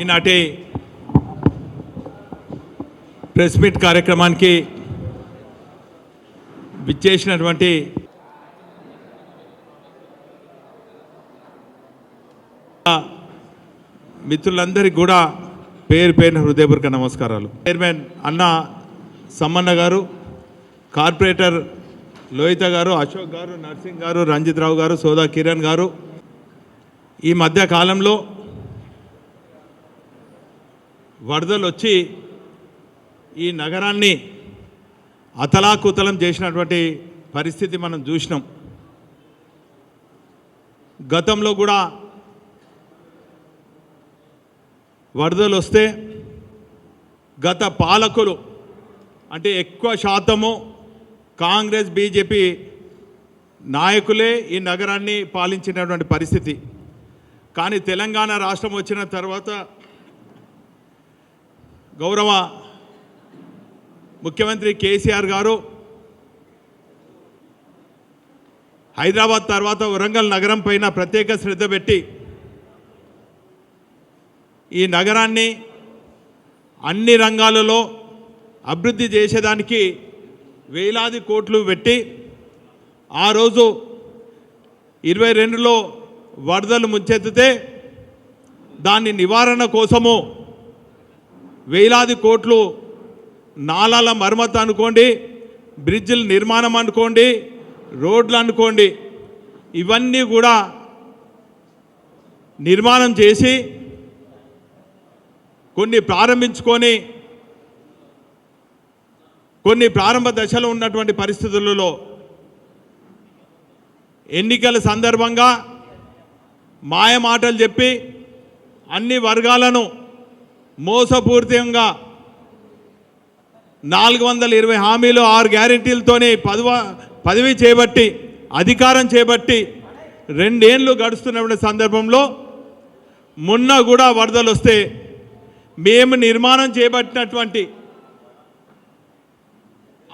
ఈనాటి press meet కార్యక్రమానికి విచ్చేసినటువంటి మిత్రులందరికీ కూడా పేరు పేరున హృదయపూర్వక నమస్కారాలు. చైర్మన్ అన్న సమ్మన్న గారు కార్పొరేటర్ లోహిత గారు అశోక్ గారు నర్సింగ్ గారు రంజిత్ రావు గారు సోదా కిరణ్ గారు. ఈ మధ్య కాలంలో వరదలు వచ్చి ఈ నగరాన్ని అతలాకుతలం చేసినటువంటి పరిస్థితి మనం చూసినాం. గతంలో కూడా వరదలు వస్తే గత పాలకులు అంటే ఎక్కువ శాతము కాంగ్రెస్ బీజేపీ నాయకులే ఈ నగరాన్ని పాలించినటువంటి పరిస్థితి. కానీ తెలంగాణ రాష్ట్రం వచ్చిన తర్వాత గౌరవ ముఖ్యమంత్రి కేసీఆర్ గారు హైదరాబాద్ తర్వాత వరంగల్ నగరం పైన ప్రత్యేక శ్రద్ధ పెట్టి ఈ నగరాన్ని అన్ని రంగాలలో అభివృద్ధి చేసేదానికి వేలాది కోట్లు పెట్టి ఆ రోజు ఇరవై రెండులో వరదలు ముంచెత్తితే దాని నివారణ కోసము వేలాది కోట్లు నాలాల మరమ్మతు అనుకోండి బ్రిడ్జిల నిర్మాణం అనుకోండి రోడ్లు అనుకోండి ఇవన్నీ కూడా నిర్మాణం చేసి కొన్ని ప్రారంభించుకొని కొన్ని ప్రారంభ దశలో ఉన్నటువంటి పరిస్థితులలో ఎన్నికల సందర్భంగా మాయమాటలు చెప్పి అన్ని వర్గాలను మోసపూరితంగా నాలుగు వందల ఇరవై హామీలు ఆరు గ్యారెంటీలతోనే పదవ పదవి చేపట్టి అధికారం చేపట్టి రెండేళ్ళు గడుస్తున్నటువంటి సందర్భంలో మొన్న కూడా వరదలు వస్తే మేము నిర్మాణం చేపట్టినటువంటి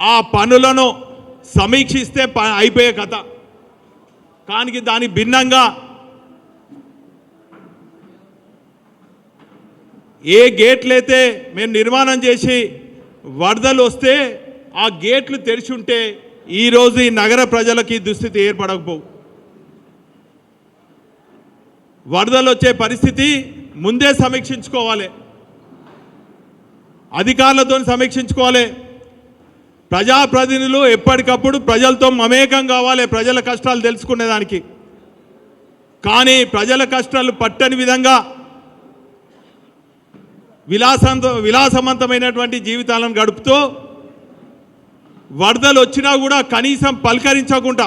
ఆ పనులను సమీక్షిస్తే ప- అయిపోయే కథ. కానీ దాని భిన్నంగా ఏ గేట్లు అయితే మేము నిర్మాణం చేసి వరదలు వస్తే ఆ గేట్లు తెరిచి ఉంటే ఈరోజు ఈ నగర ప్రజలకి ఈ దుస్థితి ఏర్పడకపోవు. వరదలు వచ్చే పరిస్థితి ముందే సమీక్షించుకోవాలి. అధికారులతో సమీక్షించుకోవాలి. ప్రజాప్రతినిధులు ఎప్పటికప్పుడు ప్రజలతో మమేకం కావాలి ప్రజల కష్టాలు తెలుసుకునేదానికి. కానీ ప్రజల కష్టాలు పట్టని విధంగా విలాసంత విలాసవంతమైనటువంటి జీవితాలను గడుపుతూ వరదలు వచ్చినా కూడా కనీసం పలకరించకుండా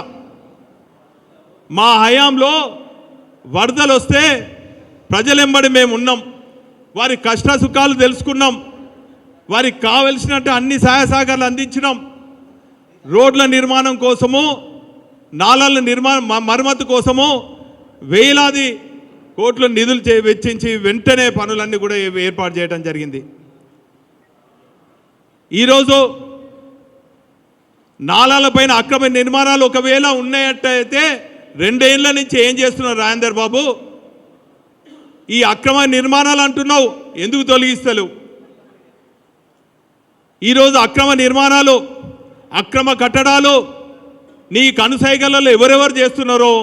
మా హయాంలో వరదలు వస్తే ప్రజలెంబడి మేము ఉన్నాం వారి కష్ట సుఖాలు తెలుసుకున్నాం. వారికి కావలసినట్టు అన్ని సహాయ సహకారాలు అందించినాం. రోడ్ల నిర్మాణం కోసము నాళాల నిర్మాణం మరమ్మతు కోసము వేలాది కోట్ల నిధులు చే వెచ్చించి వెంటనే పనులన్నీ కూడా ఏర్పాటు చేయడం జరిగింది. ఈరోజు నాళాల పైన అక్రమ నిర్మాణాలు ఒకవేళ ఉన్నాయట్టయితే రెండేళ్ళ నుంచి ఏం చేస్తున్నారు రాజేందర్ బాబు? ఈ అక్రమ నిర్మాణాలు అంటున్నావు ఎందుకు తొలగిస్తలేవు? ఈరోజు అక్రమ నిర్మాణాలు అక్రమ కట్టడాలు నీ కనుసైగలలో ఎవరెవరు చేస్తున్నారో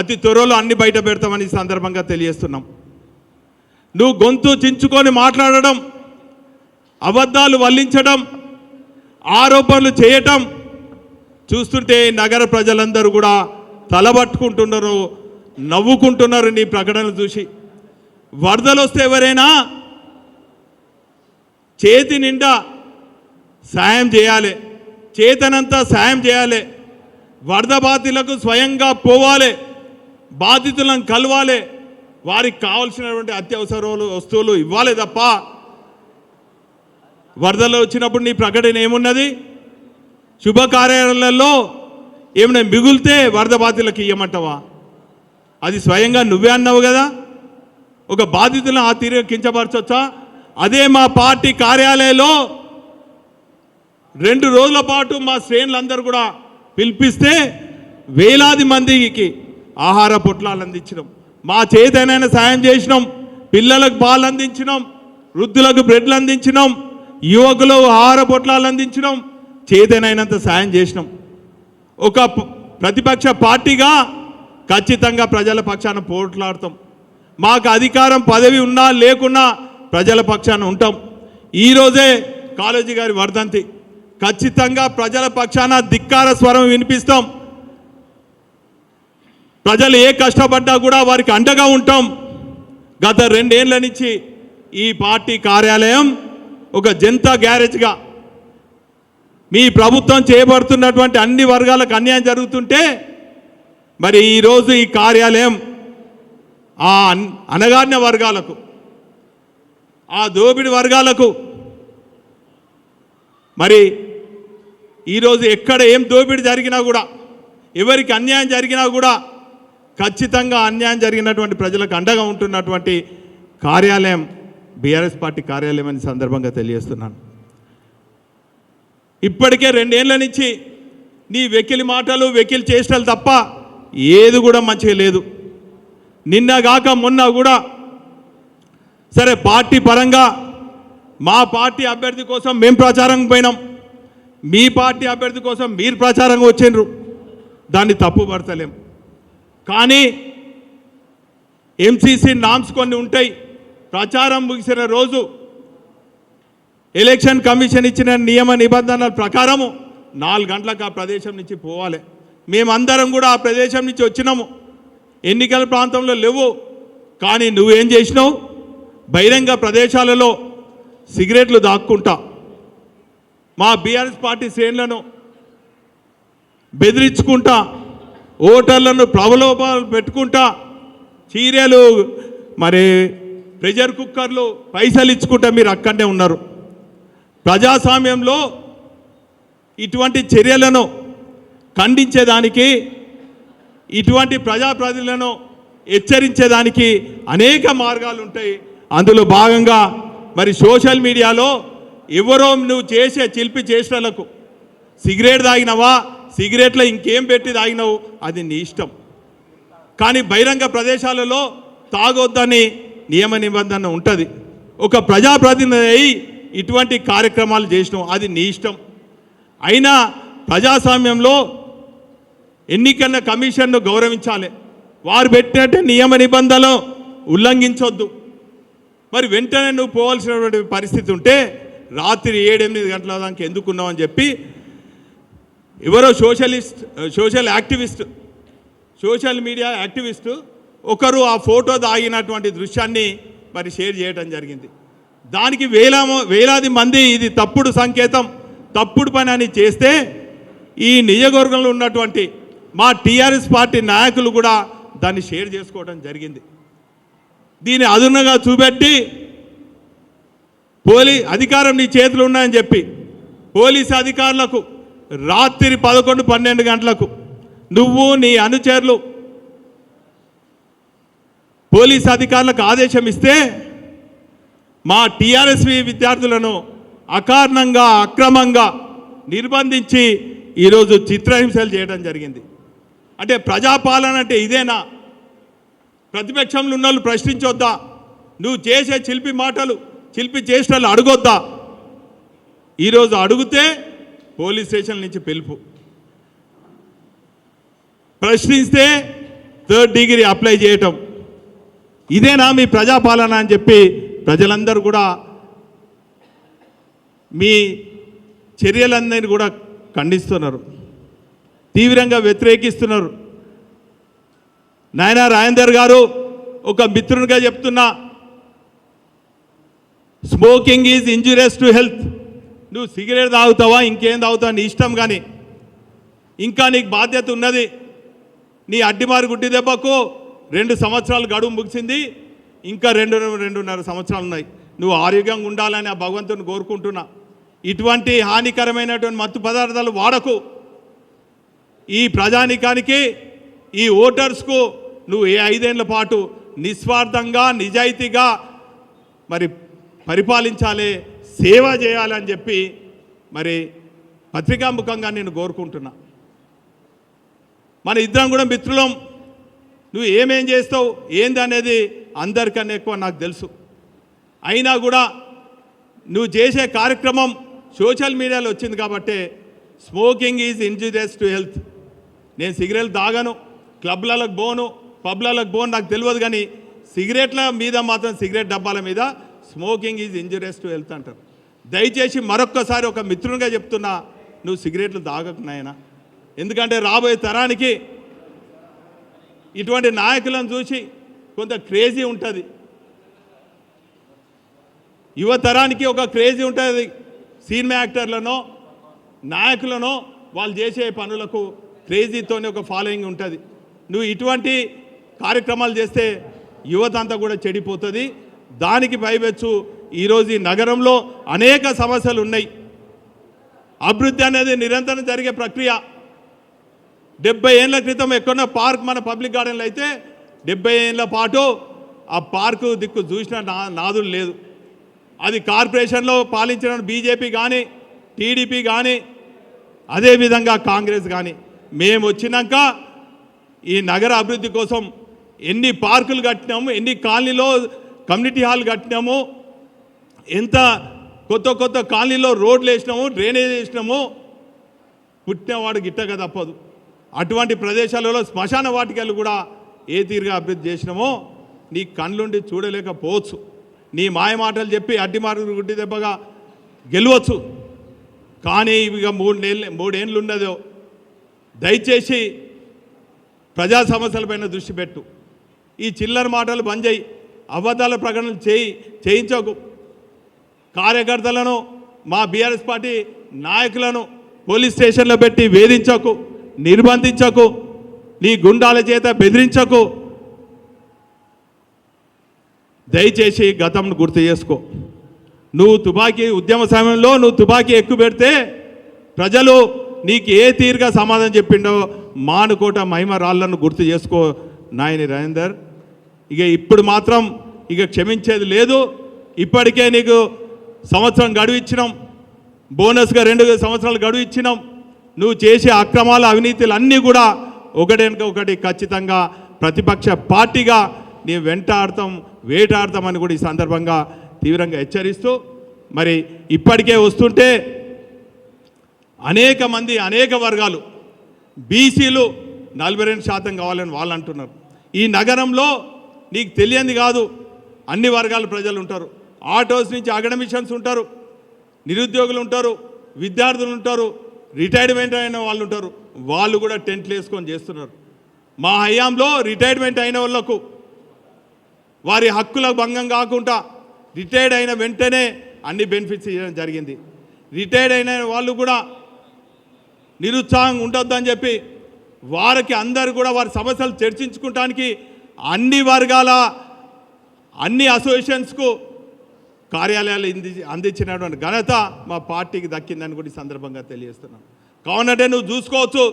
అతి త్వరలో అన్ని బయట పెడతామని సందర్భంగా తెలియజేస్తున్నాం. నువ్వు గొంతు చించుకొని మాట్లాడడం అబద్ధాలు వల్లించడం ఆరోపణలు చేయటం చూస్తుంటే నగర ప్రజలందరూ కూడా తలబట్టుకుంటున్నారు నవ్వుకుంటున్నారు నీ ప్రకటనలు చూసి. వరదలు వస్తే ఎవరైనా చేతి నిండా సాయం చేయాలి. చేతనంతా సాయం చేయాలి. వరద బాధితులకు స్వయంగా పోవాలి. బాధితులను కలవాలి. వారికి కావలసినటువంటి అత్యవసరాలు వస్తువులు ఇవ్వాలి తప్ప వరదలు వచ్చినప్పుడు నీ ప్రకటన ఏమున్నది? శుభకార్యాలలో ఏమైనా మిగులితే వరద బాధితులకు ఇవ్వమంటావా అది స్వయంగా నువ్వే అన్నావు కదా? ఒక బాధితులను ఆ తీరు కించపరచొచ్చా? అదే మా పార్టీ కార్యాలయంలో రెండు రోజుల పాటు మా శ్రేణులందరూ కూడా పిలిపిస్తే వేలాది మందికి ఆహార పొట్లాలు అందించినాం. మా చేతనైనా సాయం చేసినాం. పిల్లలకు పాలు అందించినాం. వృద్ధులకు బ్రెడ్లు అందించినాం. యువకులు ఆహార పొట్లాలు అందించినాం. చేతనైనంత సాయం చేసినాం. ఒక ప్రతిపక్ష పార్టీగా ఖచ్చితంగా ప్రజల పక్షాన పోట్లాడతాం. మాకు అధికారం పదవి ఉన్నా లేకున్నా ప్రజల పక్షాన ఉంటాం. ఈరోజే కాలేజీ గారి వర్ధంతి. ఖచ్చితంగా ప్రజల పక్షాన ధిక్కార స్వరం వినిపిస్తాం. ప్రజలు ఏ కష్టపడ్డా కూడా వారికి అండగా ఉంటాం. గత రెండేళ్ళ నుంచి ఈ పార్టీ కార్యాలయం ఒక జనతా గ్యారేజ్గా మీ ప్రభుత్వం చేయబడుతున్నటువంటి అన్ని వర్గాలకు అన్యాయం జరుగుతుంటే మరి ఈరోజు ఈ కార్యాలయం ఆ అన్- వర్గాలకు ఆ దోపిడి వర్గాలకు మరి ఈరోజు ఎక్కడ ఏం దోపిడీ జరిగినా కూడా ఎవరికి అన్యాయం జరిగినా కూడా ఖచ్చితంగా అన్యాయం జరిగినటువంటి ప్రజలకు అండగా ఉంటున్నటువంటి కార్యాలయం బీఆర్ఎస్ పార్టీ కార్యాలయం అని సందర్భంగా తెలియజేస్తున్నాను. ఇప్పటికే రెండేళ్ళ నుంచి నీ వెకిలి మాటలు వెకిలి చేష్టలు తప్ప ఏది కూడా మంచిగా లేదు. నిన్నగాక మొన్న కూడా సరే పార్టీ పరంగా మా పార్టీ అభ్యర్థి కోసం మేము ప్రచారం పోయినాం. మీ పార్టీ అభ్యర్థి కోసం మీరు ప్రచారంగా వచ్చిండ్రు. దాన్ని తప్పు పడతలేం కానీ ఎంసీసీ నామ్స్ కొన్ని ఉంటాయి. ప్రచారం ముగిసిన రోజు ఎలక్షన్ కమిషన్ ఇచ్చిన నియమ నిబంధనల ప్రకారము నాలుగు గంటలకు ఆ ప్రదేశం నుంచి పోవాలి. మేమందరం కూడా ఆ ప్రదేశం నుంచి వచ్చినాము. ఎన్నికల ప్రాంతంలో లేవు. కానీ నువ్వేం చేసినావు? బహిరంగ ప్రదేశాలలో సిగరెట్లు దాక్కుంటా. మా బీఆర్ఎస్ పార్టీ శ్రేణులను బెదిరించుకుంటా ఓటర్లను ప్రబలోపాలు పెట్టుకుంటా చీరలు మరి ప్రెషర్ కుక్కర్లు పైసలు ఇచ్చుకుంటా మీరు అక్కడనే ఉన్నారు. ప్రజాస్వామ్యంలో ఇటువంటి చర్యలను ఖండించేదానికి ఇటువంటి ప్రజాప్రతినిధులను హెచ్చరించేదానికి అనేక మార్గాలు ఉంటాయి అందులో భాగంగా మరి సోషల్ మీడియాలో ఎవరో నువ్వు చేసే చిలిపి చేష్టలకు. సిగరెట్ తాగినవా? సిగరెట్లో ఇంకేం పెట్టి తాగినావు? అది నీ ఇష్టం. కానీ బహిరంగ ప్రదేశాలలో తాగొద్దని నియమ నిబంధన ఉంటుంది. ఒక ప్రజాప్రతినిధి అయి ఇటువంటి కార్యక్రమాలు చేసినావు అది నీ ఇష్టం. అయినా ప్రజాస్వామ్యంలో ఎన్నికన్న కమిషన్ను గౌరవించాలి. వారు పెట్టినట్టు నియమ నిబంధనలు ఉల్లంఘించొద్దు. మరి వెంటనే నువ్వు పోవాల్సినటువంటి పరిస్థితి ఉంటే రాత్రి ఏడెనిమిది గంటల దాకా ఎందుకున్నామని చెప్పి ఎవరో socialist social activist social media activist ఒకరు ఆ ఫోటో దాగినటువంటి దృశ్యాన్ని మరి షేర్ చేయడం జరిగింది. దానికి వేలా వేలాది మంది ఇది తప్పుడు సంకేతం తప్పుడు పని అని చేస్తే ఈ నియోజకవర్గంలో ఉన్నటువంటి మా టీఆర్ఎస్ పార్టీ నాయకులు కూడా దాన్ని షేర్ చేసుకోవడం జరిగింది. దీన్ని అదునుగా చూపెట్టి పోలీ అధికారం నీ చేతులు ఉన్నాయని చెప్పి పోలీసు అధికారులకు రాత్రి పదకొండు పన్నెండు గంటలకు నువ్వు నీ అనుచరులు పోలీసు అధికారులకు ఆదేశం ఇస్తే మా టీఆర్ఎస్వి విద్యార్థులను అకారణంగా అక్రమంగా నిర్బంధించి ఈరోజు చిత్రహింసలు చేయడం జరిగింది. అంటే ప్రజాపాలన అంటే ఇదేనా? ప్రతిపక్షంలో ఉన్న వాళ్ళు ప్రశ్నించొద్దా? నువ్వు చేసే చిలిపి మాటలు చిలిపి చేష్టలు అడగొద్దా? ఈరోజు అడిగితే పోలీస్ స్టేషన్ నుంచి పిలుపు. ప్రశ్నిస్తే థర్డ్ డిగ్రీ అప్లై చేయటం. ఇదేనా మీ ప్రజాపాలన అని చెప్పి ప్రజలందరూ కూడా మీ చర్యలందరినీ కూడా ఖండిస్తున్నారు. తీవ్రంగా వ్యతిరేకిస్తున్నారు. నాయనా రాజేందర్ గారు ఒక మిత్రునిగా చెప్తున్నా smoking is injurious to health నువ్వు సిగరెట్ తాగుతావా? ఇంకేం తాగుతావు? నీ ఇష్టం కానీ. ఇంకా నీకు బాధ్యత ఉన్నది. నీ అడ్డిమారి గుడ్డి దెబ్బకు రెండు సంవత్సరాలు గడువు ముగిసింది. ఇంకా రెండు రెండున్నర సంవత్సరాలు ఉన్నాయి. నువ్వు ఆరోగ్యంగా ఉండాలని ఆ భగవంతుని కోరుకుంటున్నా. ఇటువంటి హానికరమైనటువంటి మత్తు పదార్థాలు వాడకు. ఈ ప్రజానికానికి ఈ ఓటర్స్కు నువ్వు ఏ ఐదేళ్ళ పాటు నిస్వార్థంగా నిజాయితీగా మరి పరిపాలించాలి సేవ చేయాలని చెప్పి మరి పత్రికాముఖంగా నేను కోరుకుంటున్నా. మన ఇద్దరం కూడా మిత్రులం. నువ్వు ఏమేం చేస్తావు ఏంది అనేది అందరికన్నా ఎక్కువ నాకు తెలుసు. అయినా కూడా నువ్వు చేసే కార్యక్రమం సోషల్ మీడియాలో వచ్చింది కాబట్టి smoking is injurious to health. నేను సిగరెట్ తాగను క్లబ్లకు పోను పబ్లకు పోను నాకు తెలియదు కానీ సిగరెట్ల మీద మాత్రం సిగరెట్ డబ్బాల మీద smoking is injurious to health అంటారు. దయచేసి మరొక్కసారి ఒక మిత్రునిగా చెప్తున్నా నువ్వు సిగరెట్లు తాగకు నాయనా. ఎందుకంటే రాబోయే తరానికి ఇటువంటి నాయకులను చూసి కొంత క్రేజీ ఉంటుంది. యువతరానికి ఒక క్రేజీ ఉంటుంది. సినిమా యాక్టర్లనో నాయకులనో వాళ్ళు చేసే పనులకు క్రేజీతోనే ఒక ఫాలోయింగ్ ఉంటుంది. నువ్వు ఇటువంటి కార్యక్రమాలు చేస్తే యువత అంతా కూడా చెడిపోతుంది. దానికి పైవచ్చు ఈరోజు ఈ నగరంలో అనేక సమస్యలు ఉన్నాయి అభివృద్ధి అనేది నిరంతరం జరిగే ప్రక్రియ. డెబ్బై ఏళ్ళ క్రితం ఎక్కడో పార్క్ మన పబ్లిక్ గార్డెన్లో అయితే డెబ్బై ఏళ్ళ పాటు ఆ పార్కు దిక్కు చూసిన నా నాదులు లేదు. అది కార్పొరేషన్లో పాలించిన బీజేపీ కానీ టీడీపీ కానీ అదేవిధంగా కాంగ్రెస్ కానీ మేము వచ్చినాక ఈ నగర అభివృద్ధి కోసం ఎన్ని పార్కులు కట్టినాము ఎన్ని కాలనీలో కమ్యూనిటీ హాల్ కట్టినాము. ఎంత కొత్త కొత్త కాలనీలో రోడ్లు వేసినాము డ్రైనేజ్ వేసినాము. పుట్టినవాడు గిట్టక తప్పదు. అటువంటి ప్రదేశాలలో శ్మశాన వాటికలు కూడా ఏ తీరుగా అభివృద్ధి చేసినామో నీ కళ్ళుండి చూడలేకపోవచ్చు. నీ మాయ మాటలు చెప్పి అడ్డి మాటలు గుడ్డి దెబ్బగా గెలవచ్చు. కానీ ఇక మూడు నెలలు మూడేళ్ళు ఉన్నదో దయచేసి ప్రజా సమస్యలపైన దృష్టి పెట్టు. ఈ చిల్లర మాటలు బంద్ చేయి. అబద్ధాల ప్రకటనలు చేయి చేయించకు. కార్యకర్తలను మా బీఆర్ఎస్ పార్టీ నాయకులను పోలీస్ స్టేషన్లో పెట్టి వేధించకు నిర్బంధించకు నీ గుండాల చేత బెదిరించకు. దయచేసి గతంను గుర్తు చేసుకో. నువ్వు తుపాకీ ఉద్యమ సమయంలో నువ్వు తుపాకీ ఎక్కువ పెడితే ప్రజలు నీకు ఏ తీరుగా సమాధానం చెప్పిండో మానుకోట మహిమ రాళ్ళను గుర్తు చేసుకో. నాయని రాజేందర్. ఇక ఇప్పుడు మాత్రం ఇక క్షమించేది లేదు. ఇప్పటికే నీకు సంవత్సరం గడువు ఇచ్చినాం. బోనస్గా రెండు సంవత్సరాలు గడువు ఇచ్చినాం. నువ్వు చేసే అక్రమాల అవినీతులు అన్నీ కూడా ఒకటెనక ఒకటి ఖచ్చితంగా ప్రతిపక్ష పార్టీగా నీ వెంటాడతాం వేటాడతామని కూడా ఈ సందర్భంగా తీవ్రంగా హెచ్చరిస్తూ మరి ఇప్పటికే వస్తుంటే అనేక మంది అనేక వర్గాలు బీసీలు నలభై రెండు శాతం కావాలని వాళ్ళు అంటున్నారు. ఈ నగరంలో నీకు తెలియంది కాదు. అన్ని వర్గాల ప్రజలు ఉంటారు. ఆటోస్ నుంచి అకాడమిషన్స్ ఉంటారు. నిరుద్యోగులు ఉంటారు. విద్యార్థులు ఉంటారు. రిటైర్మెంట్ అయిన వాళ్ళు ఉంటారు. వాళ్ళు కూడా టెంట్లు వేసుకొని చేస్తున్నారు. మా హయాంలో రిటైర్మెంట్ అయిన వాళ్ళకు వారి హక్కుల భంగం కాకుండా రిటైర్డ్ అయిన వెంటనే అన్ని బెనిఫిట్స్ ఇవ్వడం జరిగింది. రిటైర్డ్ అయిన వాళ్ళు కూడా నిరుత్సాహం ఉండొద్దని చెప్పి వారికి అందరు కూడా వారి సమస్యలు చర్చించుకోవటానికి అన్ని వర్గాల అన్ని అసోసియేషన్స్కు కార్యాలయాలు ఇంది అందించినటువంటి ఘనత మా పార్టీకి దక్కిందని కూడా సందర్భంగా తెలియజేస్తున్నాను కావునంటే నువ్వు చూసుకోవచ్చు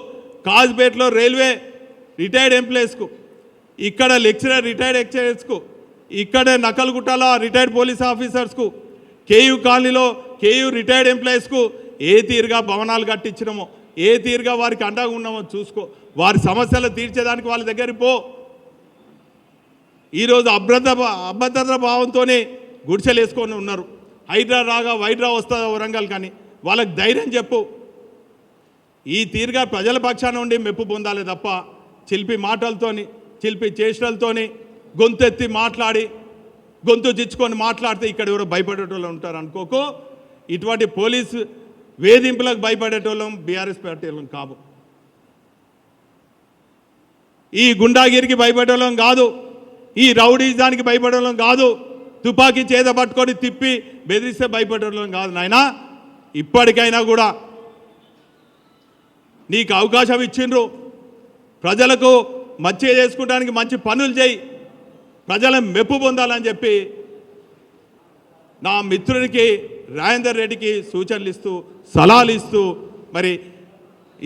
కాజ్పేట్లో రైల్వే రిటైర్డ్ ఎంప్లాయీస్కు ఇక్కడ లెక్చరర్ రిటైర్డ్ లెక్చరర్స్కు ఇక్కడ నకల్గుట్టల రిటైర్డ్ పోలీస్ ఆఫీసర్స్కు కేయూ కాలనీలో కేయూ రిటైర్డ్ ఎంప్లాయీస్కు ఏ తీరుగా భవనాలు కట్టించినమో ఏ తీరుగా వారికి అండగా ఉన్నామో చూసుకో. వారి సమస్యలు తీర్చేదానికి వాళ్ళ దగ్గరికి పో. ఈరోజు అభ్రత అభద్రత భావంతోనే గుడిసెలు వేసుకొని ఉన్నారు. హైడ్రా రాగా వైడ్రా వస్తుందా వరంగల్ కానీ వాళ్ళకి ధైర్యం చెప్పు. ఈ తీరుగా ప్రజల పక్షాన ఉండి మెప్పు పొందాలి తప్ప చిలిపి మాటలతోని చిలిపి చేష్టలతోని గొంతెత్తి మాట్లాడి గొంతు చిచ్చుకొని మాట్లాడితే ఇక్కడ ఎవరో భయపడేటోళ్ళు ఉంటారు అనుకోకు. ఇటువంటి పోలీసు వేధింపులకు భయపడేటోళ్ళం బీఆర్ఎస్ పార్టీలం కాదు. ఈ గుండాగిరికి భయపడేవాళ్ళం కాదు. ఈ రౌడీజానికి భయపడడం కాదు. తుపాకీ చేత పట్టుకొని తిప్పి బెదిరిస్తే భయపడడం కాదు నాయనా. ఇప్పటికైనా కూడా నీకు అవకాశం ఇచ్చిండ్రు. ప్రజలకు మంచి చేసుకోవడానికి మంచి పనులు చేయి. ప్రజల మెప్పు పొందాలని చెప్పి నా మిత్రుడికి రాజేందర్ రెడ్డికి సూచనలు ఇస్తూ సలహాలు ఇస్తూ మరి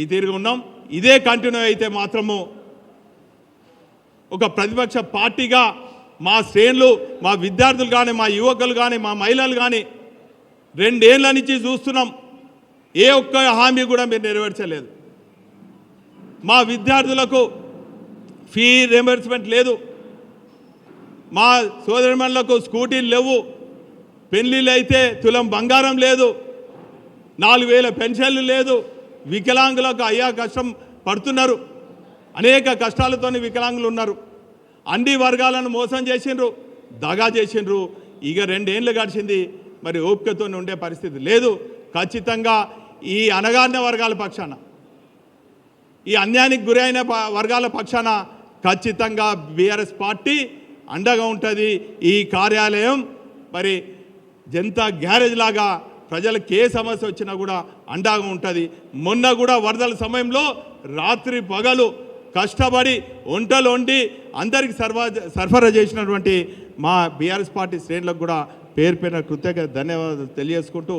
ఈ తీరుగా ఉన్నాం. ఇదే కంటిన్యూ అయితే మాత్రము ఒక ప్రతిపక్ష పార్టీగా మా శ్రేణులు మా విద్యార్థులు కానీ మా యువకులు కానీ మా మహిళలు కానీ రెండేళ్ళ నుంచి చూస్తున్నాం. ఏ ఒక్క హామీ కూడా మీరు నెరవేర్చలేదు. మా విద్యార్థులకు ఫీ రియంబర్స్మెంట్ లేదు. మా సోదరిమణులకు స్కూటీలు లేవు. పెళ్ళిళ్ళు అయితే తులం బంగారం లేదు. నాలుగు వేల పెన్షన్లు లేదు. వికలాంగులకు అయ్యా కష్టం పడుతున్నారు. అనేక కష్టాలతో వికలాంగులు ఉన్నారు. అన్ని వర్గాలను మోసం చేసిండ్రు దగా చేసిండ్రు. ఇక రెండేళ్ళు గడిచింది మరి ఓపికతో ఉండే పరిస్థితి లేదు. ఖచ్చితంగా ఈ అనగారిన వర్గాల పక్షాన ఈ అన్యానికి గురైన ప- వర్గాల పక్షాన ఖచ్చితంగా బీఆర్ఎస్ పార్టీ అండగా ఉంటుంది. ఈ కార్యాలయం మరి జనతా గ్యారేజ్ లాగా ప్రజలకు ఏ సమస్య వచ్చినా కూడా అండగా ఉంటుంది. మొన్న కూడా వరదల సమయంలో రాత్రి పగలు కష్టపడి వంటలు వండి అందరికి సర్వా సరఫరా చేసినటువంటి మా బీఆర్ఎస్ పార్టీ శ్రేణులకు కూడా పేరు పైన కృతజ్ఞత ధన్యవాదాలు తెలియజేసుకుంటూ